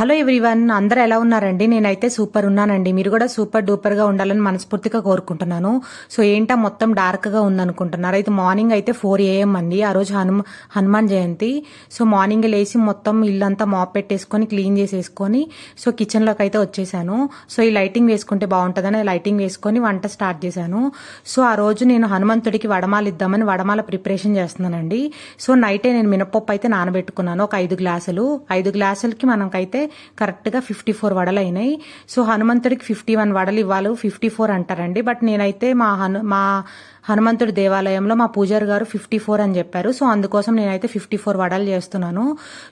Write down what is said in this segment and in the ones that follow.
Hello everyone అందరూ ఎలా ఉన్నారండి? నేనైతే సూపర్ ఉన్నానండి. మీరు కూడా సూపర్ డూపర్గా ఉండాలని మనస్ఫూర్తిగా కోరుకుంటున్నాను. సో ఏంటా మొత్తం డార్క్గా ఉందనుకుంటున్నారు? అయితే మార్నింగ్ అయితే ఫోర్ ఏఎం అండి. ఆ రోజు హనుమ హనుమాన్ జయంతి. సో మార్నింగ్ లేచి మొత్తం ఇల్లంతా మాప్ పెట్టేసుకొని క్లీన్ చేసేసుకొని సో కిచెన్లోకి అయితే వచ్చేసాను. సో ఈ లైటింగ్ వేసుకుంటే బాగుంటుందని లైటింగ్ వేసుకొని వంట స్టార్ట్ చేశాను. సో ఆ రోజు నేను హనుమంతుడికి వడమాలు ఇద్దామని వడమాల ప్రిపరేషన్ చేస్తున్నానండి. సో నైటే నేను మినపప్పు అయితే నానబెట్టుకున్నాను. ఒక ఐదు గ్లాసులు. ఐదు గ్లాసులకి మనకైతే కరెక్ట్గా ఫిఫ్టీ ఫోర్ వడలు అయినాయి సో హనుమంతుడికి ఫిఫ్టీ వన్ వడలు ఇవ్వాలి. ఫిఫ్టీ ఫోర్ అంటారండి. బట్ నేనైతే మా హను మా హనుమంతుడి దేవాలయంలో మా పూజారి గారు ఫిఫ్టీ ఫోర్ అని చెప్పారు. సో అందుకోసం నేనైతే ఫిఫ్టీ ఫోర్ వడలు చేస్తున్నాను.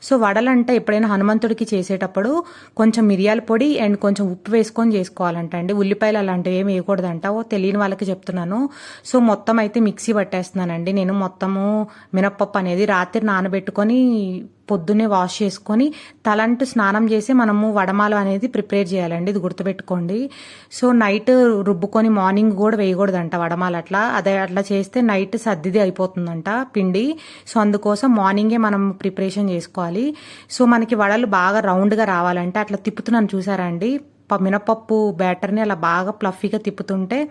సో వడలు అంటే ఎప్పుడైనా హనుమంతుడికి చేసేటప్పుడు కొంచెం మిరియాల పొడి అండ్ కొంచెం ఉప్పు వేసుకొని చేసుకోవాలంట అండి. ఉల్లిపాయలు అలాంటివి ఏమి వేయకూడదంట. ఓ తెలియని వాళ్ళకి చెప్తున్నాను. సో మొత్తం అయితే మిక్సీ పట్టేస్తున్నానండి. నేను మొత్తము మినప్పప్పు అనేది రాత్రి నానబెట్టుకొని పొద్దున్నే వాష్ చేసుకొని తలంటు స్నానం చేసి మనము వడమాలు అనేది ప్రిపేర్ చేయాలండి. ఇది గుర్తుపెట్టుకోండి. సో నైట్ రుబ్బుకొని మార్నింగ్ కూడా వేయకూడదంట వడమాలు అట్లా. అదే అట్లా చేస్తే నైట్ సర్దిది అయిపోతుందంట పిండి. సో అందుకోసం మార్నింగే మనం ప్రిపరేషన్ చేసుకోవాలి. సో మనకి వడలు బాగా రౌండ్గా రావాలంటే అట్లా తిప్పుతున్నాను చూసారా అండి? ప- మినపప్పు బ్యాటర్ని అలా బాగా ప్లఫీగా తిప్పుతుంటే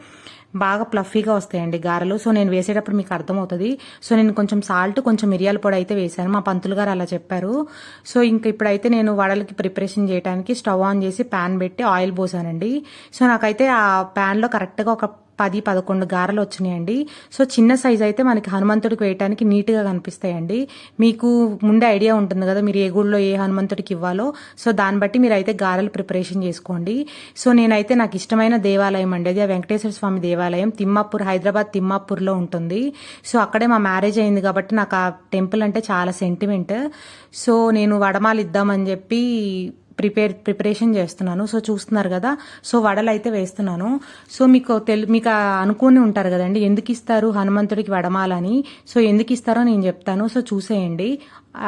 బాగా ప్లఫీగా వస్తాయండి గారెలు. సో నేను వేసేటప్పుడు మీకు అర్థమవుతుంది. సో నేను కొంచెం సాల్ట్ కొంచెం మిరియాల పొడి అయితే వేశాను. మా పంతులు గారు అలా చెప్పారు. సో ఇంకా ఇప్పుడైతే నేను వడలకి ప్రిపరేషన్ చేయడానికి స్టవ్ ఆన్ చేసి ప్యాన్ పెట్టి ఆయిల్ పోసానండి. సో నాకైతే ఆ ప్యాన్లో కరెక్ట్గా ఒక పది పదకొండు గారెలు వచ్చినాయండి. సో చిన్న సైజ్ అయితే మనకి హనుమంతుడికి వేయటానికి నీట్గా కనిపిస్తాయండి. మీకు ముందే ఐడియా ఉంటుంది కదా మీరు ఏ గుడిలో ఏ హనుమంతుడికి ఇవ్వాలో. సో దాన్ని బట్టి మీరు అయితే గారెలు ప్రిపరేషన్ చేసుకోండి. సో నేనైతే నాకు ఇష్టమైన దేవాలయం అండి. అది ఆ వెంకటేశ్వర స్వామి దేవాలయం. తిమ్మాపూర్ హైదరాబాద్ తిమ్మాపూర్లో ఉంటుంది. సో అక్కడే మా మ్యారేజ్ అయింది కాబట్టి నాకు ఆ టెంపుల్ అంటే చాలా సెంటిమెంట్. సో నేను వడమాలు ఇద్దామని చెప్పి ప్రిపేర్ ప్రిపరేషన్ చేస్తున్నాను. సో చూస్తున్నారు కదా. సో వడలు అయితే వేస్తున్నాను. సో మీకు తెల్ మీకు అనుకుని ఉంటారు కదండి. ఎందుకు ఇస్తారు హనుమంతుడికి వడమాలని? సో ఎందుకు ఇస్తారో నేను చెప్తాను. సో చూసేయండి.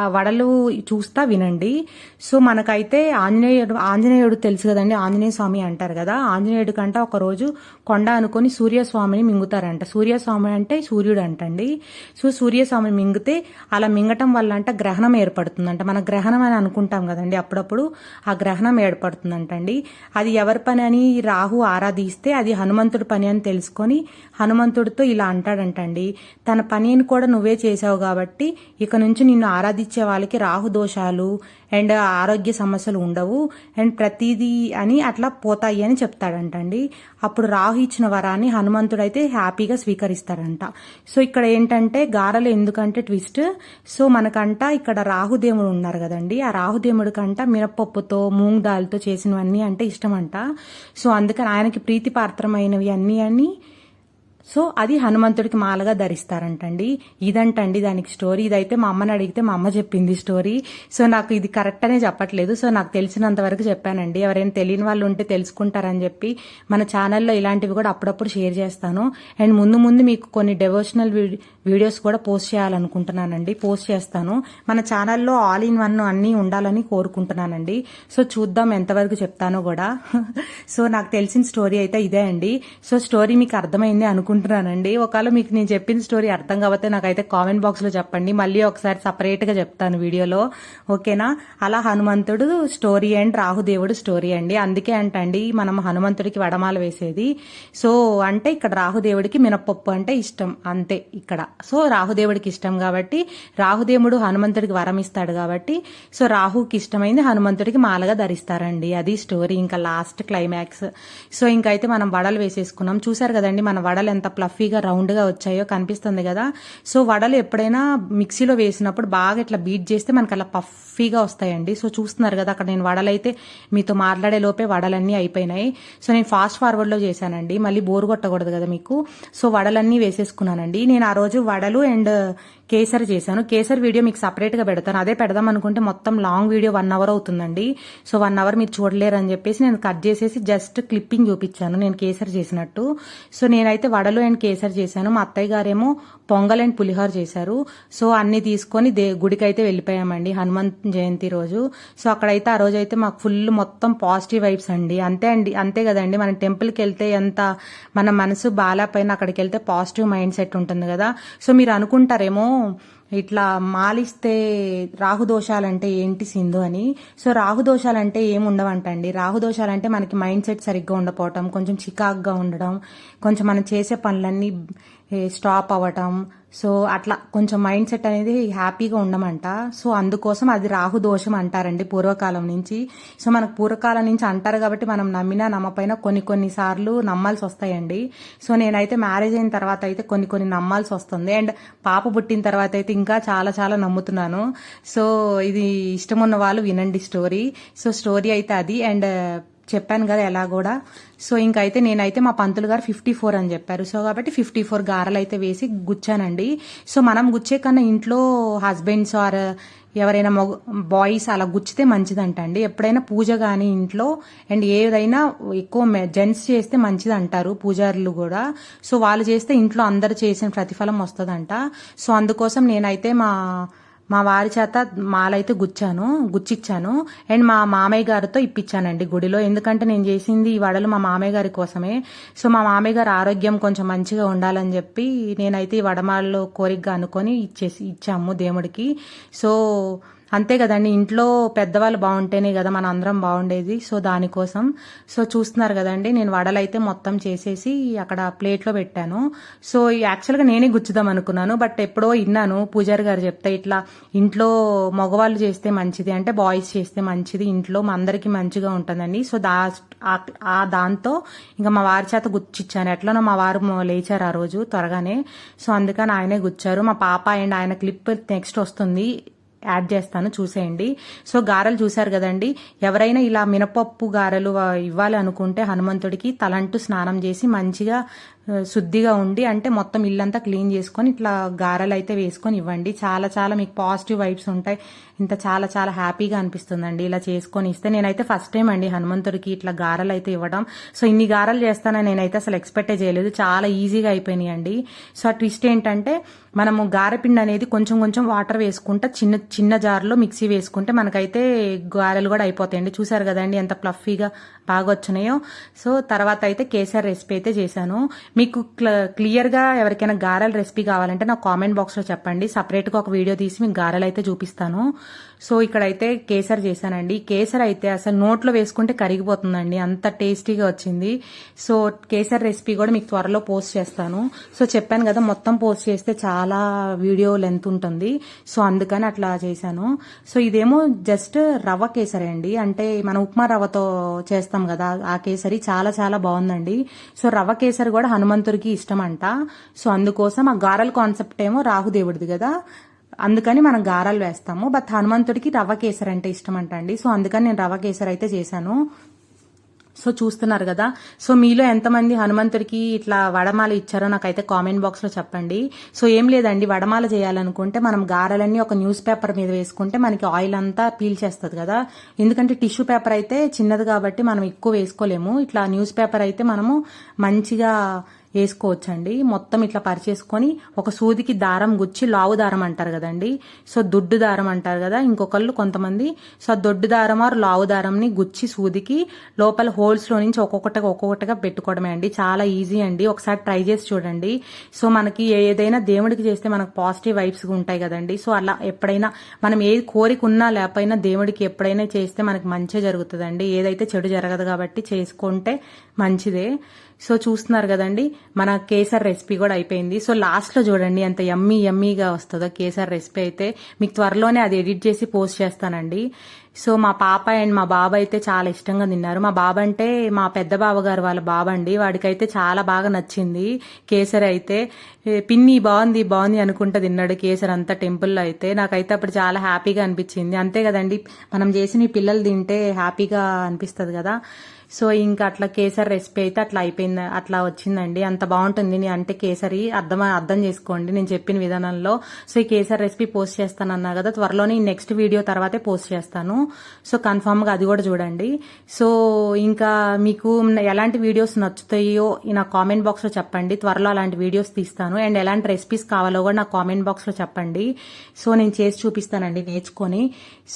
వడలు చూస్తా వినండి. సో మనకైతే ఆంజనేయుడు ఆంజనేయుడు తెలుసు కదండి ఆంజనేయ స్వామి అంటారు కదా. ఆంజనేయుడి కంట ఒకరోజు కొండ అనుకొని సూర్యస్వామిని మింగుతారంట. సూర్యస్వామి అంటే సూర్యుడు అంటండి సో సూర్యస్వామిని మింగితే అలా మింగటం వల్ల అంట గ్రహణం ఏర్పడుతుందంట. మన గ్రహణం అని అనుకుంటాం కదండి అప్పుడప్పుడు ఆ గ్రహణం ఏర్పడుతుందంటండి. అది ఎవరి పని అని రాహు ఆరాధిస్తే అది హనుమంతుడి పని అని తెలుసుకొని హనుమంతుడితో ఇలా అంటాడంటండి. తన పనిని కూడా నువ్వే చేసావు కాబట్టి ఇక నుంచి నిన్ను ఆరాధించే వాళ్ళకి రాహు దోషాలు అండ్ ఆరోగ్య సమస్యలు ఉండవు. అండ్ ప్రతిదీ అని అట్లా పోతాయి అని చెప్తాడంటండి. అప్పుడు రాహు ఇచ్చిన వరాన్ని హనుమంతుడైతే హ్యాపీగా స్వీకరిస్తారంట సో ఇక్కడ ఏంటంటే గారెలు ఎందుకంటే ట్విస్ట్. సో మనకంట ఇక్కడ రాహుదేవుడు ఉన్నారు కదండి. ఆ రాహుదేవుడి కంట మినపప్పుతో మూంగ్ దాల్తో చేసినవన్నీ అంటే ఇష్టమంట. సో అందుకని ఆయనకి ప్రీతిపాత్రమైనవి అన్నీ అని సో అది హనుమంతుడికి మాలగా ధరిస్తారంటండి. ఇదంటండి దానికి స్టోరీ. ఇదైతే మా అమ్మని అడిగితే మా అమ్మ చెప్పింది స్టోరీ. సో నాకు ఇది కరెక్ట్ అనే చెప్పట్లేదు. సో నాకు తెలిసినంత వరకు చెప్పానండి. ఎవరైనా తెలియని వాళ్ళు ఉంటే తెలుసుకుంటారని చెప్పి మన ఛానల్లో ఇలాంటివి కూడా అప్పుడప్పుడు షేర్ చేస్తాను. అండ్ ముందు ముందు మీకు కొన్ని డెవోషనల్ వీడియోస్ కూడా పోస్ట్ చేయాలనుకుంటున్నానండి. పోస్ట్ చేస్తాను. మన ఛానల్లో ఆల్ ఇన్ వన్ అన్నీ ఉండాలని కోరుకుంటున్నానండి. సో చూద్దాం ఎంతవరకు చెప్తానో కూడా. సో నాకు తెలిసిన స్టోరీ అయితే ఇదే అండి. సో స్టోరీ మీకు అర్థమైంది అనుకుంటున్నాను అనుకుంటున్నానండి. ఒకవేళ మీకు నేను చెప్పిన స్టోరీ అర్థం కాకపోతే నాకైతే కామెంట్ బాక్స్లో చెప్పండి. మళ్ళీ ఒకసారి సపరేట్గా చెప్తాను వీడియోలో. ఓకేనా అలా హనుమంతుడు స్టోరీ అండ్ రాహుదేవుడు స్టోరీ అండి. అందుకే అంటండి మనం హనుమంతుడికి వడమాల వేసేది. సో అంటే ఇక్కడ రాహుదేవుడికి మినపప్పు అంటే ఇష్టం. అంతే ఇక్కడ. సో రాహుదేవుడికి ఇష్టం కాబట్టి రాహుదేవుడు హనుమంతుడికి వరం ఇస్తాడు కాబట్టి సో రాహుకి ఇష్టమైంది హనుమంతుడికి మాలగా ధరిస్తారండి. అది స్టోరీ ఇంకా లాస్ట్ క్లైమాక్స్ సో ఇంకైతే మనం వడలు వేసేసుకున్నాం. చూసారు కదండి మన వడలు ఎంత ప్లఫీగా రౌండ్గా వచ్చాయో కనిపిస్తుంది కదా. సో వడలు ఎప్పుడైనా మిక్సీలో వేసినప్పుడు బాగా ఇట్లా బీట్ చేస్తే మనకు అలా పఫీగా వస్తాయండి. సో చూస్తున్నారు కదా అక్కడ నేను వడలైతే మీతో మాట్లాడే లోపే వడలన్నీ అయిపోయినాయి. సో నేను ఫాస్ట్ ఫార్వర్డ్లో చేశానండి. మళ్ళీ బోరు కొట్టకూడదు కదా మీకు. సో వడలన్నీ వేసేసుకున్నానండి. నేను ఆ రోజు వడలు అండ్ కేసరి చేశాను. కేసరి వీడియో మీకు సపరేట్గా పెడతాను. అదే పెడదాం అనుకుంటే మొత్తం లాంగ్ వీడియో వన్ అవర్ అవుతుందండి. సో వన్ అవర్ మీరు చూడలేరు అని చెప్పేసి నేను కట్ చేసేసి జస్ట్ క్లిప్పింగ్ చూపించాను. నేను కేసరి చేసినట్టు. సో నేనైతే వడలు అండ్ కేసరి చేశాను. మా అత్తయ్య గారేమో పొంగల్ అండ్ పులిహోర చేశారు. సో అన్ని తీసుకొని దే గుడికి అయితే వెళ్ళిపోయామండి హనుమంత్ జయంతి రోజు. సో అక్కడైతే ఆ రోజు అయితే మాకు ఫుల్ మొత్తం పాజిటివ్ వైబ్స్ అండి. అంతే అండి అంతే కదండి. మనం టెంపుల్కి వెళ్తే ఎంత మన మనసు బాగా పైన అక్కడికి వెళ్తే పాజిటివ్ మైండ్ సెట్ ఉంటుంది కదా. సో మీరు అనుకుంటారేమో ఇట్లా మాలిస్తే రాహుదోషాలంటే ఏంటి సింధు అని. సో రాహుదోషాలంటే ఏముండవంటండి రాహుదోషాలంటే మనకి మైండ్ సెట్ సరిగ్గా ఉండపోవటం కొంచెం చికాగ్గా ఉండడం కొంచెం మనం చేసే పనులన్నీ స్టాప్ అవ్వటం. సో అట్లా కొంచెం మైండ్ సెట్ అనేది హ్యాపీగా ఉండమంట. సో అందుకోసం అది రాహు దోషం అంటారండి పూర్వకాలం నుంచి. సో మనకు పూర్వకాలం నుంచి అంటారు కాబట్టి మనం నమ్మినా నమ్మపైన కొన్ని కొన్ని సార్లు నమ్మాల్సి వస్తాయండి. సో నేనైతే మ్యారేజ్ అయిన తర్వాత అయితే కొన్ని కొన్ని నమ్మాల్సి వస్తుంది. అండ్ పాప పుట్టిన తర్వాత అయితే ఇంకా చాలా చాలా నమ్ముతున్నాను. సో ఇది ఇష్టం ఉన్న వాళ్ళు వినండి స్టోరీ సో స్టోరీ అయితే అది. అండ్ చెప్పాను కదా ఎలా కూడా. సో ఇంకైతే నేనైతే మా పంతులు గారు ఫిఫ్టీ ఫోర్ అని చెప్పారు. సో కాబట్టి ఫిఫ్టీ ఫోర్ గారెలు అయితే వేసి గుచ్చానండి. సో మనం గుచ్చే కన్నా ఇంట్లో హస్బెండ్స్ ఆర్ ఎవరైనా మగ బాయ్స్ అలా గుచ్చితే మంచిదంట అండి ఎప్పుడైనా పూజ కానీ ఇంట్లో అండ్ ఏదైనా ఎక్కువ జెంట్స్ చేస్తే మంచిది అంటారు పూజారులు కూడా. సో వాళ్ళు చేస్తే ఇంట్లో అందరు చేసిన ప్రతిఫలం వస్తుందంట. సో అందుకోసం నేనైతే మా మా వారి చేత మాలైతే గుచ్చాను గుచ్చిచ్చాను. అండ్ మా మామయ్య గారితో ఇప్పించానండి గుడిలో. ఎందుకంటే నేను చేసింది ఈ వడలు మా మామయ్య గారి కోసమే. సో మా మామయ్య గారి ఆరోగ్యం కొంచెం మంచిగా ఉండాలని చెప్పి నేనైతే ఈ వడమాలలో కోరికగా అనుకొని ఇచ్చేసి ఇచ్చాము దేవుడికి. సో అంతే కదండి ఇంట్లో పెద్దవాళ్ళు బాగుంటేనే కదా మన అందరం బాగుండేది. సో దానికోసం. సో చూస్తున్నారు కదండి నేను వడలైతే మొత్తం చేసేసి అక్కడ ప్లేట్లో పెట్టాను. సో యాక్చువల్గా నేనే గుచ్చుదాం అనుకున్నాను బట్ ఎప్పుడో విన్నాను పూజారి గారు చెప్తే ఇట్లా ఇంట్లో మగవాళ్ళు చేస్తే మంచిది అంటే బాయ్స్ చేస్తే మంచిది ఇంట్లో మా అందరికీ మంచిగా ఉంటుందండి. సో దా ఆ- దాంతో ఇంకా మా వారి చేత గుచ్చిచ్చాను. ఎట్లనో మా వారు లేచారు ఆ రోజు త్వరగానే. సో అందుకని ఆయనే గుచ్చారు. మా పాప అండ్ ఆయన క్లిప్ నెక్స్ట్ వస్తుంది. యాడ్ చేస్తాను చూసేయండి. సో గారెలు చూశారు కదండి. ఎవరైనా ఇలా మినపప్పు గారెలు ఇవ్వాలి అనుకుంటే హనుమంతుడికి తలంటూ స్నానం చేసి మంచిగా శుద్ధిగా ఉండి అంటే మొత్తం ఇల్లంతా క్లీన్ చేసుకొని ఇట్లా గారెలు అయితే వేసుకొని ఇవ్వండి. చాలా చాలా మీకు పాజిటివ్ వైబ్స్ ఉంటాయి. ఇంత చాలా చాలా హ్యాపీగా అనిపిస్తుందండి ఇలా చేసుకొని ఇస్తే. నేనైతే ఫస్ట్ టైం అండి హనుమంతుడికి ఇట్లా గారెలు అయితే ఇవ్వడం. సో ఇన్ని గారెలు చేస్తానని నేనైతే అసలు ఎక్స్పెక్టే చేయలేదు. చాలా ఈజీగా అయిపోయినాయి అండి. సో ఆ ట్విస్ట్ ఏంటంటే మనము గారెపిండి అనేది కొంచెం కొంచెం వాటర్ వేసుకుంటే చిన్న చిన్న జార్లో మిక్సీ వేసుకుంటే మనకైతే గారెలు కూడా అయిపోతాయండి. చూసారు కదండి ఎంత ప్లఫీగా బాగా వచ్చినాయో సో తర్వాత అయితే కేసర్ రెసిపీ అయితే చేశాను. మీకు క్ల- క్లియర్గా ఎవరికైనా గారెల రెసిపీ కావాలంటే నాకు కామెంట్ బాక్స్లో చెప్పండి. సపరేట్గా ఒక వీడియో తీసి మీకు గారెలు అయితే చూపిస్తాను. సో ఇక్కడైతే కేసర్ చేశానండి. కేసర్ అయితే అసలు నోట్లో వేసుకుంటే కరిగిపోతుందండి. అంత టేస్టీగా వచ్చింది. సో కేసర్ రెసిపీ కూడా మీకు త్వరలో పోస్ట్ చేస్తాను. సో చెప్పాను కదా మొత్తం పోస్ట్ చేస్తే చాలా వీడియో లెంత్ ఉంటుంది. సో అందుకని అట్లా చేశాను. సో ఇదేమో జస్ట్ రవ్వ కేసరి అండి. అంటే మన ఉప్మా రవ్వతో చేస్తాం కదా ఆ కేసరి చాలా చాలా బాగుందండి. సో రవ్వ కేసరి కూడా హనుమంతుడికి ఇష్టం అంట సో అందుకోసం ఆ గారెల కాన్సెప్ట్ ఏమో రాహుదేవుడిది కదా. అందుకని మనం గారాలు వేస్తాము. బట్ హనుమంతుడికి రవ్వ కేసరి అంటే ఇష్టం అంట అండి సో అందుకని నేను రవ్వ కేసరి అయితే చేశాను. సో చూస్తున్నారు కదా. సో మీలో ఎంతమంది హనుమంతుడికి ఇట్లా వడమాల ఇచ్చారో నాకైతే కామెంట్ బాక్స్లో చెప్పండి. సో ఏం లేదండి వడమాల చేయాలనుకుంటే మనం గారెలన్నీ ఒక న్యూస్ పేపర్ మీద వేసుకుంటే మనకి ఆయిల్ అంతా పీల్చేస్తుంది కదా. ఎందుకంటే టిష్యూ పేపర్ అయితే చిన్నది కాబట్టి మనం ఎక్కువ వేసుకోలేము. ఇట్లా న్యూస్ పేపర్ అయితే మనము మంచిగా వేసుకోవచ్చండి. మొత్తం ఇట్లా పరిచేసుకొని ఒక సూదికి దారం గుచ్చి లావు దారం అంటారు కదండి. సో దొడ్డు దారం అంటారు కదా. ఇంకొకళ్ళు కొంతమంది సో దొడ్డు దారం ఆరు లావు దారంని గుచ్చి సూదికి లోపల హోల్స్లో నుంచి ఒక్కొక్కటిగా ఒక్కొక్కటిగా పెట్టుకోవడమే అండి. చాలా ఈజీ అండి. ఒకసారి ట్రై చేసి చూడండి. సో మనకి ఏదైనా దేవుడికి చేస్తే మనకు పాజిటివ్ వైబ్స్ ఉంటాయి కదండి. సో అలా ఎప్పుడైనా మనం ఏ కోరిక ఉన్నా లేకపోయినా దేవుడికి ఎప్పుడైనా చేస్తే మనకి మంచి జరుగుతుందండి. ఏదైతే చెడు జరగదు కాబట్టి చేసుకుంటే మంచిదే. సో చూస్తున్నారు కదండి మన కేసర్ రెసిపీ కూడా అయిపోయింది. సో లాస్ట్లో చూడండి అంత ఎమ్మీ ఎమ్మీగా వస్తుందో కేసర్ రెసిపీ అయితే. మీకు త్వరలోనే అది ఎడిట్ చేసి పోస్ట్ చేస్తానండి. సో మా పాప అండ్ మా బాబా అయితే చాలా ఇష్టంగా తిన్నారు. మా బాబా అంటే మా పెద్ద బావ గారు వాళ్ళ బాబా అండి. వాడికైతే చాలా బాగా నచ్చింది కేసరి అయితే. పిన్ని బాగుంది బాగుంది అనుకుంటా తిన్నాడు కేసరి అంతా టెంపుల్లో అయితే. నాకైతే అప్పుడు చాలా హ్యాపీగా అనిపించింది. అంతే కదండి మనం చేసిన పిల్లలు తింటే హ్యాపీగా అనిపిస్తుంది కదా. సో ఇంకా అట్లా కేసరి రెసిపీ అయితే అట్లా అయిపోయింది అట్లా వచ్చిందండి. అంత బాగుంటుంది నేను అంటే కేసరి అర్థం అర్థం చేసుకోండి నేను చెప్పిన విధానంలో. సో ఈ కేసరి రెసిపీ పోస్ట్ చేస్తాను అన్నా కదా త్వరలోనే నెక్స్ట్ వీడియో తర్వాతే పోస్ట్ చేస్తాను. సో కన్ఫామ్గా అది కూడా చూడండి. సో ఇంకా మీకు ఎలాంటి వీడియోస్ నచ్చుతాయో నా కామెంట్ బాక్స్లో చెప్పండి. త్వరలో అలాంటి వీడియోస్ తీస్తాను. అండ్ ఎలాంటి రెసిపీస్ కావాలో కూడా నా కామెంట్ బాక్స్లో చెప్పండి. సో నేను చేసి చూపిస్తానండి నేర్చుకొని.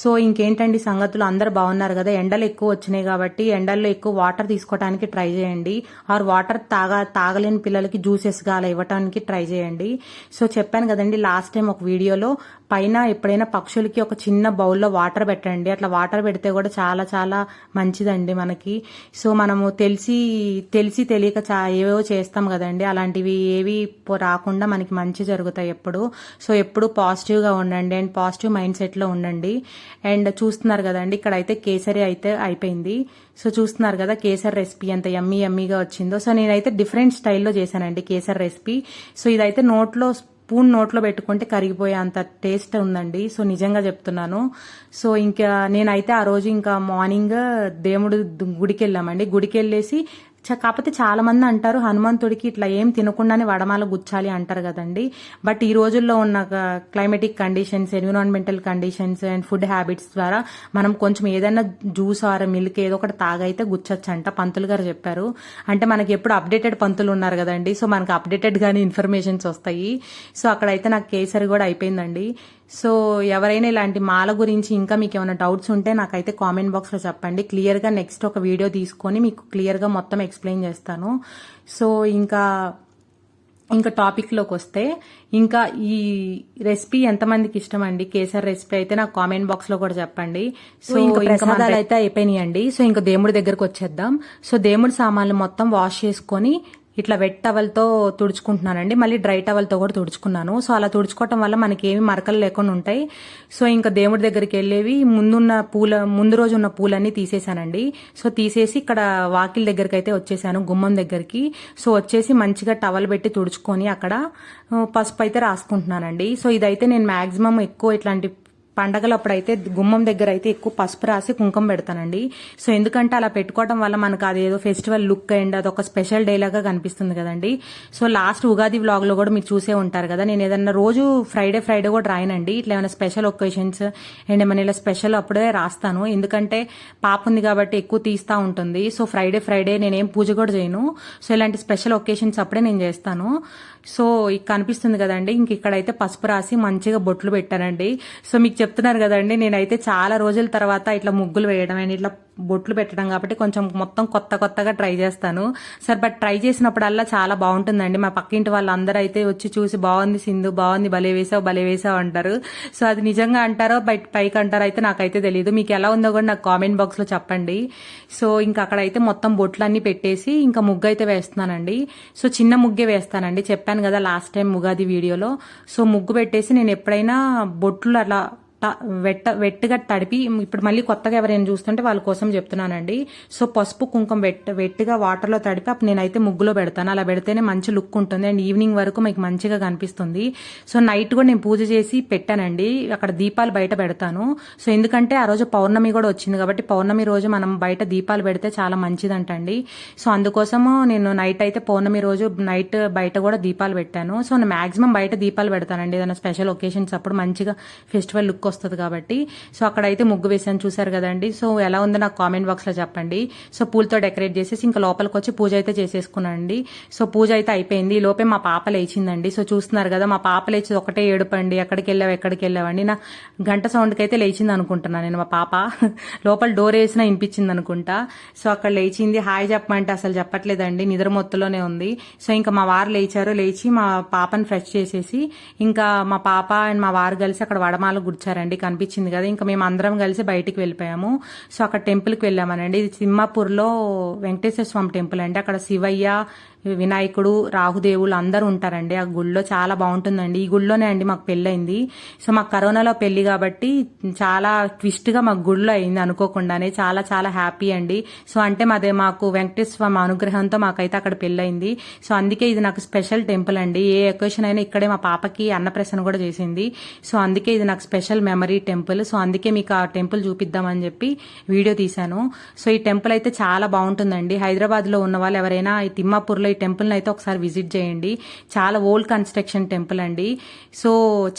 సో ఇంకేంటండి సంగతులు? అందరు బాగున్నారు కదా. ఎండలు ఎక్కువ వచ్చినాయి కాబట్టి ఎండల్లో ఎక్కువ ఎక్కువ వాటర్ తీసుకోవడానికి ట్రై చేయండి. ఆర్ వాటర్ తాగా తాగలేని పిల్లలకి జ్యూసెస్గా అలా ఇవ్వడానికి ట్రై చేయండి. సో చెప్పాను కదండి లాస్ట్ టైం ఒక వీడియోలో పైన ఎప్పుడైనా పక్షులకి ఒక చిన్న బౌల్లో వాటర్ పెట్టండి. అట్లా వాటర్ పెడితే కూడా చాలా చాలా మంచిదండి మనకి. సో మనము తెలిసి తెలిసి తెలియక చా ఏవేవో చేస్తాం కదండి. అలాంటివి ఏవి రాకుండా మనకి మంచి జరుగుతాయి ఎప్పుడు. సో ఎప్పుడు పాజిటివ్గా ఉండండి అండ్ పాజిటివ్ మైండ్ సెట్లో ఉండండి. అండ్ చూస్తున్నారు కదండి ఇక్కడ అయితే కేసరి అయితే అయిపోయింది. సో చూస్తున్నారు కదా కేసర్ రెసిపీ ఎంత ఎమ్మీ ఎమ్మీగా వచ్చిందో. సో నేనైతే డిఫరెంట్ స్టైల్లో చేశానండి కేసర్ రెసిపీ. సో ఇదైతే నోట్లో స్పూన్ నోట్లో పెట్టుకుంటే కరిగిపోయే అంత టేస్ట్ ఉందండి. సో నిజంగా చెప్తున్నాను. సో ఇంకా నేనైతే ఆ రోజు ఇంకా మార్నింగ్ దేవుడు గుడికి వెళ్ళామండి గుడికి వెళ్ళేసి కాకపోతే చాలా మంది అంటారు హనుమంతుడికి ఇట్లా ఏం తినకుండానే వడమాల గుచ్చాలి అంటారు కదండి. బట్ ఈ రోజుల్లో ఉన్న climatic conditions environmental conditions and food habits ద్వారా మనం కొంచెం ఏదైనా జ్యూస్ ఆర్ మిల్క్ ఏదో ఒకటి తాగైతే గుచ్చచ్చు అంట పంతులు గారు చెప్పారు. అంటే మనకి ఎప్పుడు అప్డేటెడ్ పంతులు ఉన్నారు కదండి. సో మనకి అప్డేటెడ్ గానీ ఇన్ఫర్మేషన్స్ వస్తాయి. సో అక్కడైతే నాకు కేసరి కూడా అయిపోయిందండి. సో ఎవరైనా ఇలాంటి మాల గురించి ఇంకా మీకు ఏమైనా డౌట్స్ ఉంటే నాకైతే కామెంట్ బాక్స్లో చెప్పండి. క్లియర్గా నెక్స్ట్ ఒక వీడియో తీసుకొని మీకు క్లియర్గా మొత్తం ఎక్స్ప్లెయిన్ చేస్తాను. సో ఇంకా ఇంకా టాపిక్లోకి వస్తే ఇంకా ఈ రెసిపీ ఎంతమందికి ఇష్టం అండి కేసర్ రెసిపీ అయితే నాకు కామెంట్ బాక్స్లో కూడా చెప్పండి. సో ఇంకా ప్రసాదాలు అయితే అయిపోయినాయండి. సో ఇంకా దేవుడి దగ్గరకు వచ్చేద్దాం. సో దేవుడి సామాన్లు మొత్తం వాష్ చేసుకొని ఇట్లా వెట్ టవల్తో తుడుచుకుంటున్నానండి. మళ్ళీ డ్రై టవల్తో కూడా తుడుచుకున్నాను. సో అలా తుడుచుకోవటం వల్ల మనకి ఏమి మరకలు లేకుండా ఉంటాయి. సో ఇంకా దేవుడి దగ్గరికి వెళ్ళేవి ముందున్న పూల ముందు రోజు ఉన్న పూలన్నీ తీసేశానండి. సో తీసేసి ఇక్కడ వాకిల్ దగ్గరికి అయితే వచ్చేసాను గుమ్మం దగ్గరికి. సో వచ్చేసి మంచిగా టవల్ పెట్టి తుడుచుకొని అక్కడ పసుపు అయితే రాసుకుంటున్నానండి. సో ఇదైతే నేను మాక్సిమం ఎక్కువ ఇట్లాంటి పండగలప్పుడైతే గుమ్మం దగ్గర అయితే ఎక్కువ పసుపు రాసి కుంకుమ పెడతానండి. సో ఎందుకంటే అలా పెట్టుకోవడం వల్ల మనకు అదేదో ఫెస్టివల్ లుక్ అండ్ అదొక స్పెషల్ డే లాగా కనిపిస్తుంది కదండి. సో లాస్ట్ ఉగాది వ్లాగ్లో కూడా మీరు చూసే ఉంటారు కదా. నేను ఏదన్నా రోజు ఫ్రైడే ఫ్రైడే కూడా రాయనండి. ఇట్లా ఏమైనా స్పెషల్ ఒకేషన్స్ అండ్ ఏమైనా ఇలా స్పెషల్ అప్పుడే రాస్తాను. ఎందుకంటే పాప ఉంది కాబట్టి ఎక్కువ తీస్తా ఉంటుంది. సో ఫ్రైడే ఫ్రైడే నేనేం పూజ కూడా చేయను. సో ఇలాంటి స్పెషల్ ఒకేషన్స్ అప్పుడే నేను చేస్తాను. సో ఇక కనిపిస్తుంది కదండి ఇంక ఇక్కడైతే పసుపు రాసి మంచిగా బొట్లు పెట్టానండి సో మీకు చెప్తున్నారు కదండి నేనైతే చాలా రోజుల తర్వాత ఇట్లా ముగ్గులు వేయడం అండ్ ఇట్లా బొట్లు పెట్టడం కాబట్టి కొంచెం మొత్తం కొత్త కొత్తగా ట్రై చేస్తాను. సార్ బట్ ట్రై చేసినప్పుడల్లా చాలా బాగుంటుందండి. మా పక్కింటి వాళ్ళందరూ అయితే వచ్చి చూసి బాగుంది సింధు బాగుంది భలే వేసావు భలే వేసావు అంటారు. సో అది నిజంగా అంటారో బయట పైకి అంటారో అయితే నాకైతే తెలియదు మీకు ఎలా ఉందో కూడా నాకు కామెంట్ బాక్స్లో చెప్పండి. సో ఇంకా అక్కడైతే మొత్తం బొట్లన్నీ పెట్టేసి ఇంకా ముగ్గు అయితే వేస్తున్నానండి. సో చిన్న ముగ్గే వేస్తానండి. చెప్పాను కదా లాస్ట్ టైం ఉగాది వీడియోలో. సో ముగ్గు పెట్టేసి నేను ఎప్పుడైనా బొట్లు అలా వెట్ట వెట్టుగా తడిపి ఇప్పుడు మళ్ళీ కొత్తగా ఎవరైనా చూస్తుంటే వాళ్ళ కోసం చెప్తున్నానండి. సో పసుపు కుంకుమ వెట్ వెట్టుగా వాటర్లో తడిపి అప్పుడు నేనైతే ముగ్గులో పెడతాను. అలా పెడితేనే మంచి లుక్ ఉంటుంది. అండ్ ఈవినింగ్ వరకు మీకు మంచిగా కనిపిస్తుంది. సో నైట్ కూడా నేను పూజ చేసి పెట్టానండి. అక్కడ దీపాలు బయట పెడతాను. సో ఎందుకంటే ఆ రోజు పౌర్ణమి కూడా వచ్చింది కాబట్టి పౌర్ణమి రోజు మనం బయట దీపాలు పెడితే చాలా మంచిదంటండి. సో అందుకోసము నేను నైట్ అయితే పౌర్ణమి రోజు నైట్ బయట కూడా దీపాలు పెట్టాను. సో నేను మాక్సిమం బయట దీపాలు పెడతానండి. ఏదైనా స్పెషల్ ఒకేషన్స్ అప్పుడు మంచిగా ఫెస్టివల్ లుక్ వస్తుంది కాబట్టి. సో అక్కడైతే ముగ్గు వేసాను చూసారు కదండి. సో ఎలా ఉందో నాకు కామెంట్ బాక్స్లో చెప్పండి. సో పూలతో డెకరేట్ చేసేసి ఇంకా లోపలికి వచ్చి పూజ అయితే చేసేసుకున్నానండి. సో పూజ అయితే అయిపోయింది. ఈ లోపే మా పాప లేచిందండి. సో చూస్తున్నారు కదా మా పాప లేచి ఒకటే ఏడుపండి. ఎక్కడికి వెళ్ళావు ఎక్కడికి వెళ్ళావండి నా గంట సౌండ్కి అయితే లేచింది అనుకుంటున్నాను నేను మా పాప. లోపల డోర్ వేసినా వినిపించింది అనుకుంటా. సో అక్కడ లేచింది. హాయ్ చెప్పమంటే అసలు చెప్పట్లేదండి. నిద్ర మొత్తులోనే ఉంది. సో ఇంకా మా వారు లేచారు. లేచి మా పాపని ఫ్రెష్ చేసేసి ఇంకా మా పాప అండ్ మా వారు కలిసి అక్కడ వడమాల గుడిచారండి కనిపించింది కదా. ఇంకా మేము అందరం కలిసి బయటికి వెళ్ళిపోయాము. సో అక్కడ టెంపుల్కి వెళ్ళామనండి. ఇది తిమ్మాపూర్లో వెంకటేశ్వర స్వామి టెంపుల్ అండి. అక్కడ శివయ్య వినాయకుడు రాహుదేవులు అందరూ ఉంటారండి. ఆ గుళ్ళో చాలా బాగుంటుందండి. ఈ గుళ్ళోనే అండి మాకు పెళ్ళయింది. సో మాకు కరోనాలో పెళ్ళి కాబట్టి చాలా ట్విస్ట్గా మాకు గుళ్ళో అయింది అనుకోకుండానే. చాలా చాలా హ్యాపీ అండి. సో అంటే మాదే మాకు వెంకటేశ్వర స్వామి అనుగ్రహంతో మాకైతే అక్కడ పెళ్ళయింది. సో అందుకే ఇది నాకు స్పెషల్ టెంపుల్ అండి. ఏ ఎకేషన్ అయినా ఇక్కడే మా పాపకి అన్నప్రసన్న కూడా చేసింది. సో అందుకే ఇది నాకు స్పెషల్ మెమరీ టెంపుల్ సో అందుకే మీకు ఆ టెంపుల్ చూపిద్దామని చెప్పి వీడియో తీశాను. సో ఈ టెంపుల్ అయితే చాలా బాగుంటుందండి. హైదరాబాద్లో ఉన్న వాళ్ళు ఎవరైనా ఈ తిమ్మాపూర్లో ఈ టెంపుల్ని అయితే ఒకసారి విజిట్ చేయండి. చాలా ఓల్డ్ కన్స్ట్రక్షన్ టెంపుల్ అండి. సో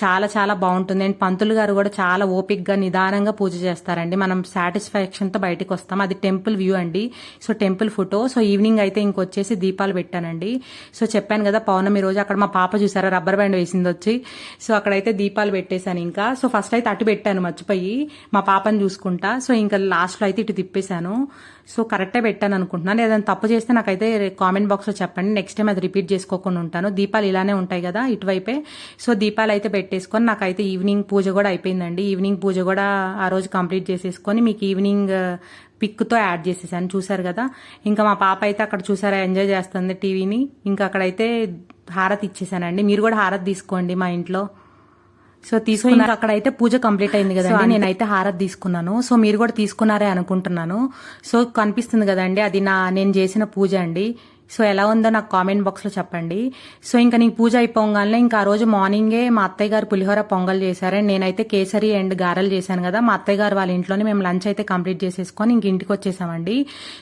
చాలా చాలా బాగుంటుంది. అండ్ పంతులు గారు కూడా చాలా ఓపిక్గా నిదానంగా పూజ చేస్తారండి. మనం సాటిస్ఫాక్షన్తో బయటకు వస్తాం. అది టెంపుల్ వ్యూ అండి. So temple photo. So evening అయితే ఇంకొచ్చేసి దీపాలు పెట్టానండి. సో చెప్పాను కదా పౌర్ణమి రోజు అక్కడ మా పాప చూసారా రబ్బర్ బ్యాండ్ వేసింది వచ్చి. సో అక్కడైతే దీపాలు పెట్టేశాను ఇంకా. సో ఫస్ట్ అయితే అటు పెట్టాను మర్చిపోయి మా పాపని చూసుకుంటా. సో ఇంకా లాస్ట్లో అయితే ఇటు తిప్పేశాను. సో కరెక్టే పెట్టాను అనుకుంటున్నాను. ఏదైనా తప్పు చేస్తే నాకైతే కామెంట్ బాక్స్లో చెప్పండి. నెక్స్ట్ టైం అది రిపీట్ చేసుకోకుండా ఉంటాను. దీపాలు ఇలానే ఉంటాయి కదా ఇటువైపే. సో దీపాలు అయితే పెట్టేసుకొని నాకైతే ఈవినింగ్ పూజ కూడా అయిపోయిందండి. ఈవినింగ్ పూజ కూడా ఆ రోజు కంప్లీట్ చేసేసుకొని మీకు ఈవినింగ్ పిక్తో యాడ్ చేసేసాను. చూసారు కదా? ఇంకా మా పాప అయితే అక్కడ చూసారా ఎంజాయ్ చేస్తుంది టీవీని. ఇంకా అక్కడైతే హారతి ఇచ్చేసానండి. మీరు కూడా హారతి తీసుకోండి మా ఇంట్లో. సో తీసుకున్నారు అక్కడైతే పూజ కంప్లీట్ అయింది కదండి. నేనైతే హారతి తీసుకున్నాను. సో మీరు కూడా తీసుకున్నారే అనుకుంటున్నాను. సో కనిపిస్తుంది కదండి అది నా నేను చేసిన పూజ అండి. సో ఎలా ఉందో నాకు కామెంట్ బాక్స్లో చెప్పండి. సో ఇంకా నీకు పూజ అయిపోగానే ఇంకా ఆ రోజు మార్నింగే మా అత్తయ్య గారు పులిహోర పొంగల్ చేశారండి నేనైతే కేసరి అండ్ గారెలు చేశాను కదా. మా అత్తయ్య గారు వాళ్ళ ఇంట్లోనే మేము లంచ్ అయితే కంప్లీట్ చేసేసుకొని ఇంక ఇంటికి వచ్చేసామండి.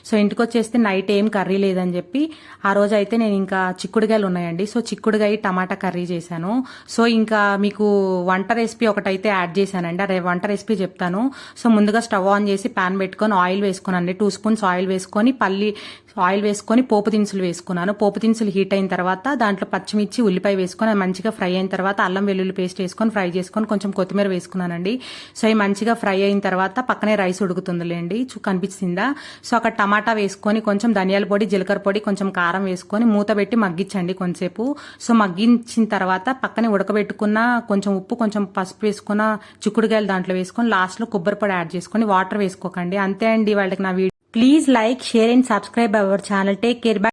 సో ఇంటికి వచ్చేస్తే నైట్ ఏం కర్రీ లేదని చెప్పి ఆ రోజు అయితే నేను ఇంకా చిక్కుడుగాయలు ఉన్నాయండి. సో చిక్కుడుగాయ టమాటా కర్రీ చేశాను. సో ఇంకా మీకు వంట రెసిపీ ఒకటైతే యాడ్ చేశానండి. అదే వంట రెసిపీ చెప్తాను. సో ముందుగా స్టవ్ ఆన్ చేసి పాన్ పెట్టుకొని ఆయిల్ వేసుకునండి టూ స్పూన్స్ ఆయిల్ వేసుకొని పల్లి ఆయిల్ వేసుకొని పోపు దినుసులు వేసుకున్నాను. పోపు దినుసులు హీట్ అయిన తర్వాత దాంట్లో పచ్చిమిర్చి ఉల్లిపాయ వేసుకొని అది మంచిగా ఫ్రై అయిన తర్వాత అల్లం వెల్లుల్లి పేస్ట్ వేసుకొని ఫ్రై చేసుకొని కొంచెం కొత్తిమీర వేసుకున్నానండి. సో అవి మంచిగా ఫ్రై అయిన తర్వాత పక్కనే రైస్ ఉడుకుతుందిలేండి. చూ కనిపించిందా సో అక్కడ టమాటా వేసుకొని కొంచెం ధనియాల పొడి జీలకర్ర పొడి కొంచెం కారం వేసుకొని మూత పెట్టి మగ్గించండి కొంచెంసేపు సో మగ్గించిన తర్వాత పక్కనే ఉడకబెట్టుకున్న కొంచెం ఉప్పు కొంచెం పసుపు వేసుకున్న చిక్కుడుగాయలు దాంట్లో వేసుకొని లాస్ట్లో కొబ్బరి పొడి యాడ్ చేసుకొని వాటర్ వేసుకోకండి. అంతే అండి వాళ్ళకి నా video. Please like share and subscribe our channel take care bye